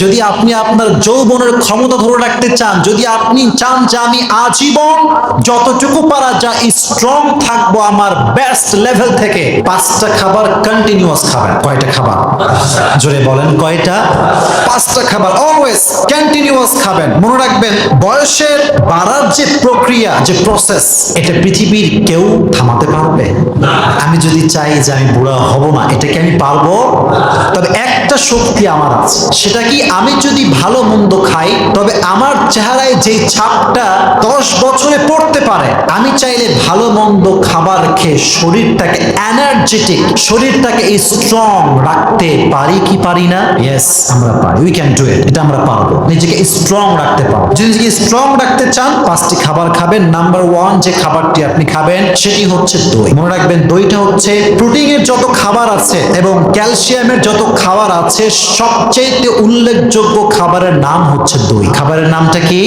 যদি আপনি আপনার যৌবনের ক্ষমতা ধরে রাখতে চান, যদি আপনি চান যে আমি আজীবন যতটুকু পারা যা স্ট্রং থাকব আমার বেস্ট লেভেল থেকে, পাঁচটা খাবার কন্টিনিউয়াস খাবেন। কয়টা খাবার? জোরে বলেন, কয়টা? পাঁচটা খাবার অলওয়েজ কন্টিনিউয়াস খাবেন। মনে রাখবেন, বয়সের বাড়ার যে প্রক্রিয়া, যে প্রসেস এটা পৃথিবীর কেউ থামাতে পারবে। আমি যদি চাই যে আমি বুড়া হব না এটাকে আমি পারব? তবে একটা শক্তি আমার আছে। সেটা কি? আমি যদি ভালো মন্দ খাই, তবে আমার চেহারায় যে ছাপটা দশ বছরে পড়তে পারে, আমি চাইলে ভালো মন্দ খাবার খেয়ে শরীরটাকে এনার্জেটিক শরীরটাকে স্ট্রং রাখতে পারি কি পারি না? ইয়েস আমরা পারি। উই ক্যান ডু ইট এটা আমরা পারব। নিজেকে স্ট্রং রাখতে পারব। যদি নিজেকে স্ট্রং রাখতে চান, পাঁচটি খাবার খাবেন। নাম্বার ওয়ান যে খাবারটি আপনি খাবেন, সেটি হচ্ছে দই। মনে রাখবেন, দইটা হচ্ছে প্রোটিনের যত খাবার আছে এবং ক্যালসিয়ামের যত খাবার আছে সবচেয়ে উল্লেখযোগ্য খাবারের নাম হচ্ছে দই। খাবারের নামটা কি?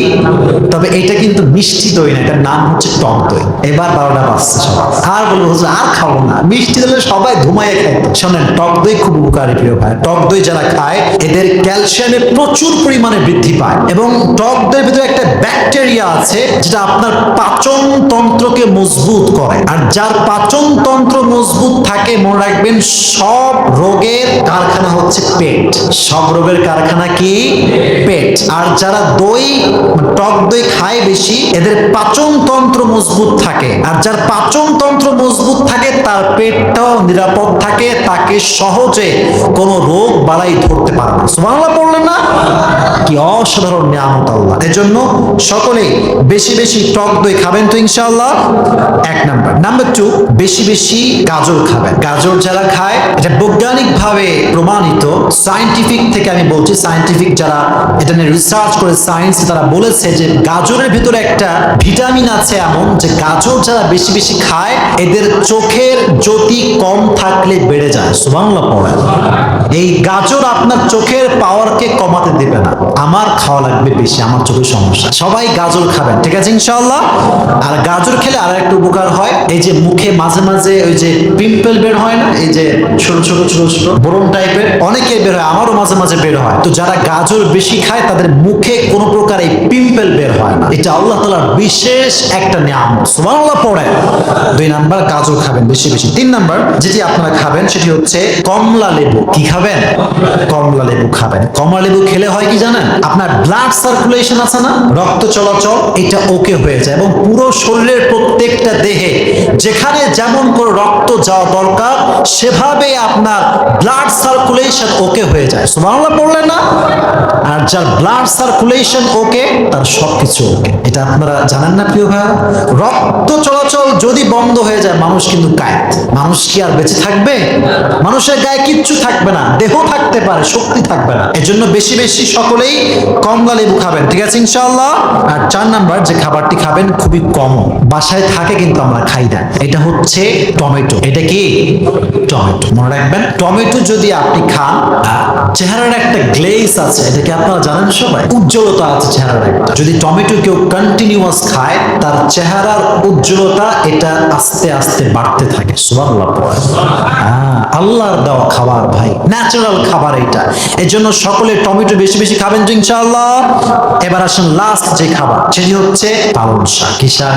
তবে এটা কিন্তু মিষ্টি দই না, এটার নাম হচ্ছে টক দই। এবার বারোটা বাজছে আর বলব আর খাব না। মিষ্টি দিলে সবাই ধুমাইয়ে খায়। শোনেন, টক দই খুব উপকারী, প্রিয় ভাই। টক দই যারা খায়, এদের ক্যালসিয়ামে প্রচুর পরিমাণে বৃদ্ধি পায় এবং টক দইয়ের ভিতরে একটা ব্যাকটেরিয়া আছে যেটা আপনার পাচন তন্ত্রকে মজবুত করে। আর যার পাচন তন্ত্র মজবুত থাকে, মনে রাখবেন, সব রোগের কারখানা হচ্ছে পেট। সব রোগের কারখানা কি পেট। আর যারা দই, টক দই খায় বেশি, এদের পাচন তন্ত্র মজবুত থাকে। আর যার পাচন তন্ত্র মজবুত থাকে, তার পেটটাও নিরাপদ থাকে, তাকে সহজে কোনো রোগ বাড়াই ধরতে পারে না। সুবহানাল্লাহ পড়লেন না? কি অসাধারণ নিয়ামত আল্লাহ। এজন্য সকলেই বেশি বেশি টক দই খাবেন তো ইনশাআল্লাহ। এক নাম্বার। নাম্বার টু, বেশি বেশি গাজর খাবেন। গাজর যারা খায়, এটা বৈজ্ঞানিক ভাবে প্রমাণিত সায়েন্টিফিক থেকে আমি বলছি সায়েন্টিফিক যারা এটা নিয়ে রিসার্চ করে সায়েন্স তারা বলেছে যে গাজরের ভিতরে একটা ভিটামিন আছে এমন যে গাজর যারা বেশি বেশি খায়, এদের চোখের জ্যোতি কম থাকলে বেড়ে যায়। সুবাংলা পড়ে এই গাজর আপনার চোখের পাওয়ারকে কমাতে দেবে না। আমার খাওয়া লাগবে বেশি, আমার চোখের সমস্যা। সবাই গাজর খাবেন, ঠিক আছে ইনশাআল্লাহ? আর গাজর খেলে আর একটা উপকার হয়, এই যে মুখে মাঝে মাঝে ওই যে পিম্পল বের হয় না, এই যে ছোট ছোট ছোট ছোট বরম টাইপের অনেকেই বের হয়, আমারও মাঝে মাঝে বের হয়। তো যারা গাজর বেশি খায়, তাদের মুখে কোনো প্রকার এই পিম্পল বের হয় না। এটা আল্লাহ তালার বিশেষ একটা নিয়ম সুবহানাল্লাহ পড়ে দুই নাম্বার, গাজর খাবেন বেশি বেশি। তিন নাম্বার, যেটি আপনারা খাবেন, সেটি হচ্ছে কমলা লেবু। কি খাবেন? কমলা লেবু খাবেন। কমলা লেবু খেলে হয় কি জানেন? আপনার ব্লাড সার্কুলেশন আছে না? রক্ত চলাচল, এটা ওকে হয়ে যায় এবং পুরো শরীরের করে রক্ত যাওয়া দরকার, সেভাবে আপনার ব্লাড সার্কুলেশন ওকে হয়ে যায়। সুবহানাল্লাহ পড়লেন না? আর যার ব্লাড সার্কুলেশন ওকে তার সবকিছু ওকে এটা আপনারা জানেন না, প্রিয় ভাই রক্ত চলাচল যদি বন্ধ হয়ে যায়, মানুষ কিন্তু কায়েত মানুষ কি আর বেঁচে থাকবে? মানুষের গায়ে কিচ্ছু থাকবে না, দেহ থাকতে পারে, শক্তি থাকবে না। এজন্য বেশি বেশি সকলেই কমলা লেবু খাবেন, ঠিক আছে ইনশাআল্লাহ? আর চার নাম্বার, যে খাবারটি খাবেন খুবই কম বাসায় থাকে কিন্তু আমরা খাই না। এটা হচ্ছে টমেটো। এটা কি? টমেটো। মনে রাখবেন টমেটো যদি আপনি খান চেহারার একটা গ্লেজ আছে এটা কি আপনারা জানেন সবাই? উজ্জ্বলতা আছে চেহারার একটা। যদি টমেটো কেউ কন্টিনিউয়াস খায় তার চেহারার উজ্জ্বলতা এটা আস্তে আস্তে বাড়তে থাকে। সুবহানাল্লাহ হ্যাঁ, আল্লাহর দেওয়া খাবার ভাই ন্যাচারাল খাবার এটা এর জন্য সকলে টমেটো বেশি বেশি খাবেন ইনশাআল্লাহ। এবার আসেন লাস্ট যে খাবার সেটি হচ্ছে পালং শাক। কি শাক?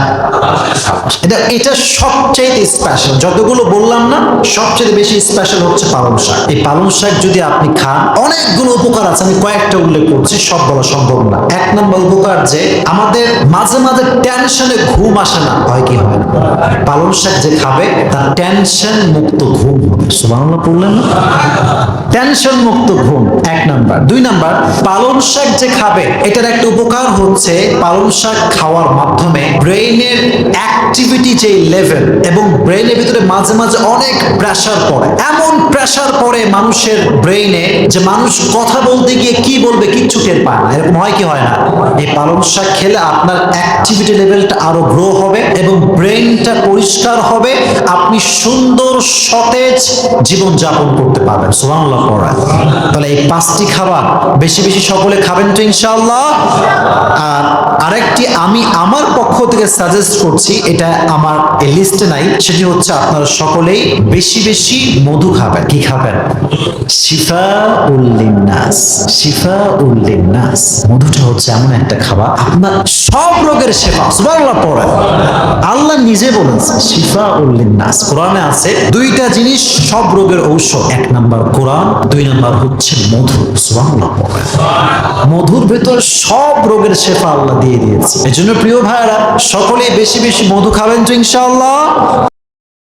এটা এটা সবচেয়ে স্পেশাল যতগুলো বললাম না, সবচেয়ে বেশি স্পেশাল হচ্ছে পালং শাক এই পালং শাক যদি আপনি খান, অনেকগুলো উপকার আছে, আমি কয়েকটা উল্লেখ করছি, সব বলা সম্ভব না। এক নম্বর উপকার যে, আমাদের মাঝে মাঝে টেনশনে ঘুম আসে না। হয় কি হবে না? পালং শাক যে খাবে, তার টেনশন মুক্ত ঘুম হবে। সুবহানাল্লাহ, পড়লেন না? টেনশন মুক্ত ঘুম, এক নাম্বার। দুই নাম্বার, পালং শাক যে খাবে, এটার একটা উপকার হচ্ছে পালং শাক খাওয়ার মাধ্যমে ব্রেইনের অ্যাক্টিভিটি যে লেভেল এবং ব্রেইনের ভিতরে মাঝে মাঝে অনেক প্রেসার পড়ে। এমন প্রেসার পড়ে মানুষের ব্রেইনে যে মানুষ কথা বলতে গিয়ে কি বলবে কিচ্ছু টের পায় না। এরকম হয় কি হয় না? এই পালং শাক খেলে আপনার অ্যাক্টিভিটি লেভেলটা আরও গ্রো হবে এবং ব্রেইনটা পরিষ্কার হবে। আপনি সুন্দর সতেজ জীবন যাপন করতে পারবেন। সুবহানাল্লাহ। পড়া। তাহলে এই পাঁচটি খাবার বেশি বেশি সকলে খাবেন তো ইনশাআল্লাহ। আর আরেকটি আমি আমার পক্ষ থেকে সাজেস্ট করছি, এটা আমার এই লিস্টে নাই, সেটি হচ্ছে আপনারা সকলেই বেশি বেশি মধু খাবেন। কি খাবেন? শিফা উল্লিনাস শিফা উল্লিনাস মধুটা হচ্ছে এমন একটা খাবার, আপনার সব রোগের সেবা, সুবহানাল্লাহ পড়ে আল্লাহ নিজে বলেছে শিফা উল্লিনাস কোরআনে আছে, দুইটা জিনিস সব রোগের ঔষধ, এক নাম্বার কোরআন দুই নম্বর হচ্ছে মধুর মধুর ভেতর সব রোগের শেফা আল্লাহ দিয়ে দিয়েছে। এজন্য প্রিয় ভাইরা সকলেই বেশি বেশি মধু খাবেন তো ইনশাআল্লাহ।